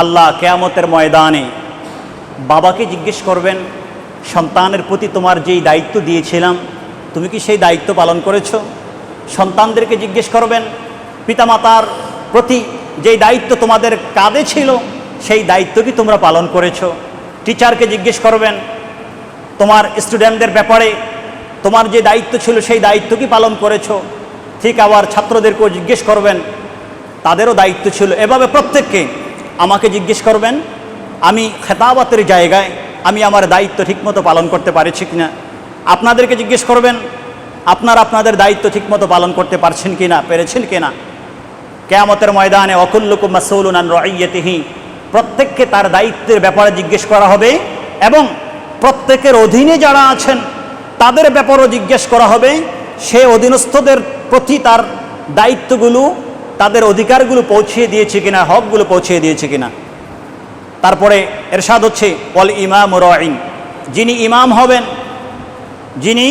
আল্লাহ কেয়ামতের ময়দানে বাবাকে জিজ্ঞেস করবেন, সন্তানের প্রতি তোমার যেই দায়িত্ব দিয়েছিলাম, তুমি কি সেই দায়িত্ব পালন করেছ? সন্তানদেরকে জিজ্ঞেস করবেন, পিতামাতার প্রতি যেই দায়িত্ব তোমাদের কাঁধে ছিল, সেই দায়িত্ব কি তোমরা পালন করেছ? টিচারকে জিজ্ঞেস করবেন, তোমার স্টুডেন্টদের ব্যাপারে তোমার যে দায়িত্ব ছিল, সেই দায়িত্ব কি পালন করেছ? ঠিক আবার ছাত্রদেরকেও জিজ্ঞেস করবেন, তাদেরও দায়িত্ব ছিল। এভাবে প্রত্যেককে আমাকে জিজ্ঞেস করবেন, আমি খেতাবাতের জায়গায়, আমি আমার দায়িত্ব ঠিকমতো পালন করতে পারছি কিনা? আপনাদেরকে জিজ্ঞেস করবেন, আপনার আপনাদের দায়িত্ব ঠিকমতো পালন করতে পারছেন কিনা, পেরেছেন কিনা? কেয়ামতের ময়দানে অকুল্লুকুম মাসৌলুন আন রাইয়াতিহি, প্রত্যেককে তার দায়িত্বের ব্যাপারে জিজ্ঞেস করা হবে এবং প্রত্যেকের অধীনে যারা আছেন, তাদের ব্যাপারেও জিজ্ঞেস করা হবে। সে অধীনস্থদের প্রতি তার দায়িত্বগুলো তাদের অধিকারগুলো পৌঁছিয়ে দিয়েছে কিনা, হকগুলো পৌঁছিয়ে দিয়েছে কিনা। তারপরে এরশাদ হচ্ছে অল ইমাম রাইন যিনি ইমাম হবেন, যিনি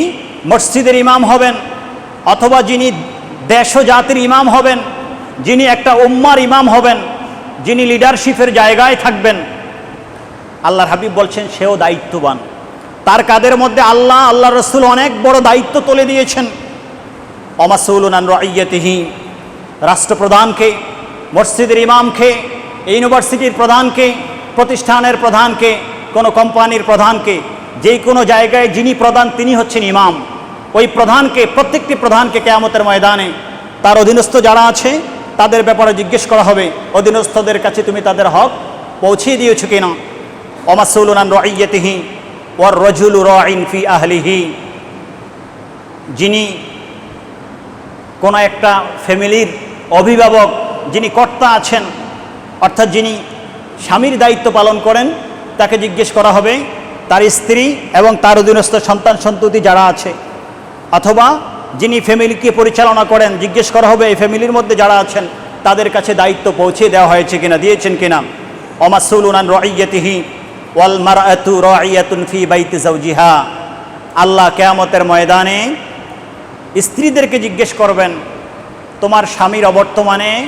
মসজিদের ইমাম হবেন, অথবা যিনি দেশ জাতির ইমাম হবেন, যিনি একটা উম্মার ইমাম হবেন, যিনি লিডারশিপের জায়গায় থাকবেন, আল্লাহর হাবিব বলছেন, সেও দায়িত্ববান। তার কাদের মধ্যে আল্লাহ আল্লাহ রসুল অনেক বড় দায়িত্ব তুলে দিয়েছেন। অমাসুলুনান রাইয়াতিহি রাষ্ট্রপ্রধানকে, মসজিদের ইমামকে, ইউনিভার্সিটির প্রধানকে, প্রতিষ্ঠানের প্রধানকে, কোনো কোম্পানির প্রধানকে, যে কোনো জায়গায় যিনি প্রধান তিনি হচ্ছেন ইমাম। ওই প্রধানকে, প্রত্যেকটি প্রধানকে কেয়ামতের ময়দানে তার অধীনস্থ যারা আছে, তাদের ব্যাপারে জিজ্ঞেস করা হবে, অধীনস্থদের কাছে তুমি তাদের হক পৌঁছিয়ে দিয়েছ কিনা? অমাসুলুনান রাইয়াতিহি ওয়ার রজুল ফি আহলিহি। যিনি কোনো একটা ফ্যামিলির অভিভাবক যিনি কর্তা আছেন, অর্থাৎ যিনি স্বামীর দায়িত্ব পালন করেন, তাকে জিজ্ঞেস করা হবে, তার স্ত্রী এবং তার অধীনস্থ সন্তান সন্ততি যারা আছে, অথবা যিনি ফ্যামিলিকে পরিচালনা করেন, জিজ্ঞেস করা হবে এই ফ্যামিলির মধ্যে যারা আছেন, তাদের কাছে দায়িত্ব পৌঁছে দেওয়া হয়েছে কিনা, দিয়েছেন কিনা। অমাসুলুনান রাইয়াতিহি ওয়াল মারাতু রাইয়াতুন ফি বাইতি আল্লাহ কেয়ামতের ময়দানে স্ত্রীদেরকে জিজ্ঞেস করবেন তোমার স্বামীর অবর্তমানে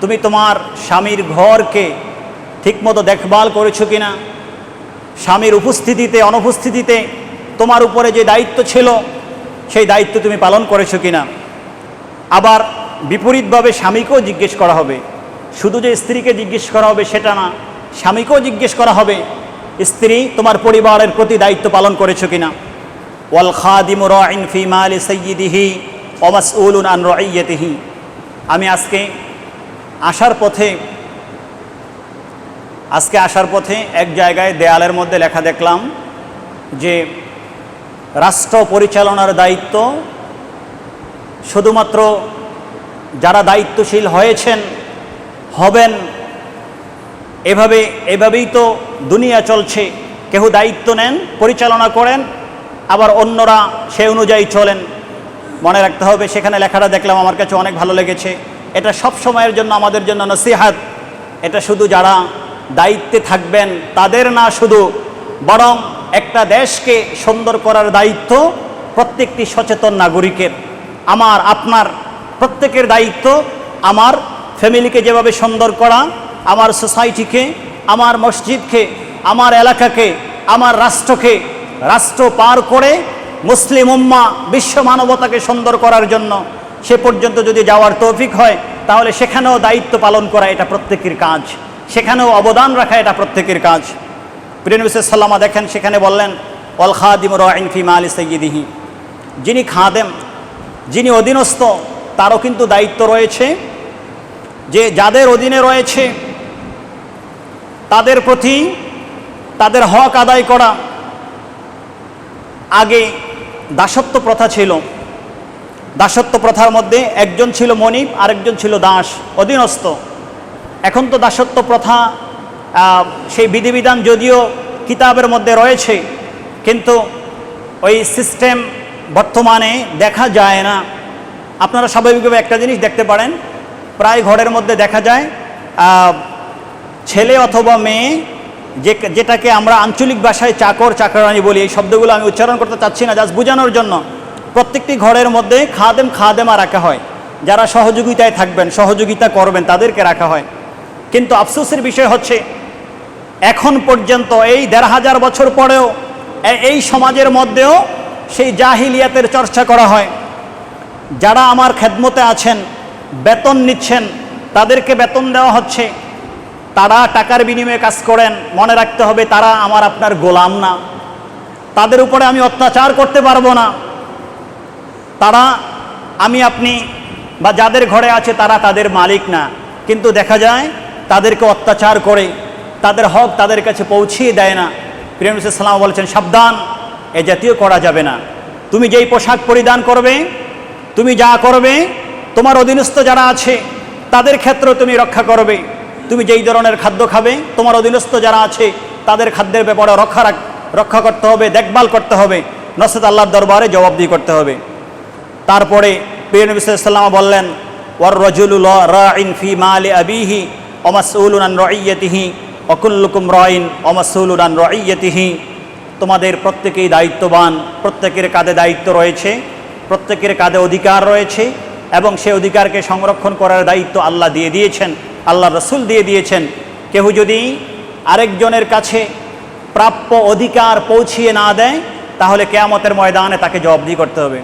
তুমি তোমার স্বামীর ঘরকে ঠিকমতো দেখভাল করেছ কিনা? স্বামীর উপস্থিতিতে, অনুপস্থিতিতে তোমার উপরে যে দায়িত্ব ছিল, সেই দায়িত্ব তুমি পালন করেছ কিনা? আবার বিপরীতভাবে স্বামীকেও জিজ্ঞেস করা হবে। শুধু যে স্ত্রীকে জিজ্ঞেস করা হবে সেটা না, স্বামীকেও জিজ্ঞেস করা হবে, স্ত্রী তোমার পরিবারের প্রতি দায়িত্ব পালন করেছ কিনা? ওয়াল খাদিমু রাইন ফি মালি সাইয়্যিদিহি ওয়া আন রাইয়াতিহি আমি আজকে আসার পথে, আজকে আসার পথে এক জায়গায় দেয়ালের মধ্যে লেখা দেখলাম যে রাষ্ট্র পরিচালনার দায়িত্ব শুধুমাত্র যারা দায়িত্বশীল হয়েছেন, হবেন, এভাবে, এভাবেই তো দুনিয়া চলছে। কেউ দায়িত্ব নেন, পরিচালনা করেন, আবার অন্যরা সে অনুযায়ী চলেন। মনে রাখতে হবে, সেখানে লেখাটা দেখলাম আমার কাছে অনেক ভালো লেগেছে। এটা সব সময়ের জন্য আমাদের জন্য নসিহাত। এটা শুধু যারা দায়িত্বে থাকবেন, তাদের না শুধু, বরং একটা দেশকে সুন্দর করার দায়িত্ব প্রত্যেকটি সচেতন নাগরিকের। আমার, আপনার, প্রত্যেকের দায়িত্ব আমার ফ্যামিলিকে যেভাবে সুন্দর করা, আমার সোসাইটিকে, আমার মসজিদকে, আমার এলাকাকে, আমার রাষ্ট্রকে, রাষ্ট্র পার করে মুসলিম উম্মা বিশ্ব মানবতাকে সুন্দর করার জন্য সে পর্যন্ত যদি যাওয়ার তৌফিক হয়, তাহলে সেখানেও দায়িত্ব পালন করা এটা প্রত্যেকের কাজ। সেখানেও অবদান রাখা এটা প্রত্যেকের কাজ। প্রিয়নবী সাল্লামা দেখেন, সেখানে বললেন অল খাদিম রাইন ফি মালি সৈয়দিহি যিনি খাদেম, যিনি অধীনস্থ, তারও কিন্তু দায়িত্ব রয়েছে। যে যাদের অধীনে রয়েছে, তাদের প্রতি তাদের হক আদায় করা আগে দাসত্ব প্রথা ছিল। দাসত্ব প্রথার মধ্যে একজন ছিল মনিব, আরেকজন ছিল দাস, অধীনস্থ। এখন তো দাসত্ব প্রথা সেই বিধিবিধান যদিও কিতাবের মধ্যে রয়েছে, কিন্তু ওই সিস্টেম বর্তমানে দেখা যায় না। আপনারা স্বাভাবিকভাবে একটা জিনিস দেখতে পারেন, প্রায় ঘরের মধ্যে দেখা যায় ছেলে অথবা মেয়ে যে যেটাকে আমরা আঞ্চলিক ভাষায় চাকর চাকরানি বলি, এই শব্দগুলো আমি উচ্চারণ করতে চাচ্ছি না, জাস্ট বোঝানোর জন্য। প্রত্যেকটি ঘরের মধ্যে খাদেম খাদেমা রাখা হয়। যারা সহযোগিতায় থাকবেন, সহযোগিতা করবেন, তাদেরকে রাখা হয়। কিন্তু আফসোসের বিষয় হচ্ছে, এখন পর্যন্ত এই দেড় হাজার বছর পরেও এই সমাজের মধ্যেও সেই জাহিলিয়াতের চর্চা করা হয়। যারা আমার খেদমতে আছেন, বেতন নিচ্ছেন, তাদেরকে বেতন দেওয়া হচ্ছে। তারা টাকার বিনিময়ে কাজ করেন, মনে রাখতে হবে তারা আমার আপনার গোলাম না। তাদের উপরে আমি অত্যাচার করতে পারব না। তারা, আমি, আপনি বা যাদের ঘরে আছে তারা তাদের মালিক না। কিন্তু দেখা যায়, তাদেরকে অত্যাচার করে, তাদের হক তাদের কাছে পৌঁছিয়ে দেয় না। প্রিয়াম সালাম বলছেন, সাবধান, এ জাতীয় করা যাবে না। তুমি যেই পোশাক পরিধান করবে, তুমি যা করবে, তোমার অধীনস্থ যারা আছে, তাদের ক্ষেত্রে তুমি রক্ষা করবে। তুমি যেই ধরনের খাদ্য খাবে, তোমার অধীনস্থ যারা আছে, তাদের খাদ্যের ব্যাপারে রক্ষা রাখ- রক্ষা করতে হবে, দেখভাল করতে হবে। নসরত আল্লাহর দরবারে জবাবদিহি করতে হবে। তারপরে প্রিয় সাল্লাম বললেন ওয়ার রজুলুল রাইন ফি মালি আবিহি অমাসউলুন রাইয়াতিহি অকুল্লুকুম রাইন অমাসউলুন রাইয়াতিহি তোমাদের প্রত্যেকেই দায়িত্ববান, প্রত্যেকের কাঁধে দায়িত্ব রয়েছে, প্রত্যেকের কাঁধে অধিকার রয়েছে, এবং সে অধিকারকে সংরক্ষণ করার দায়িত্ব আল্লাহ দিয়ে দিয়েছেন। আল্লাহ রসুল দিয়ে দিয়েছেন কেউ যদি আরেকজনের কাছে প্রাপ্য অধিকার পৌঁছিয়ে না দেয়, তাহলে কেয়ামতের ময়দানে তাকে জবাবদি করতে হবে।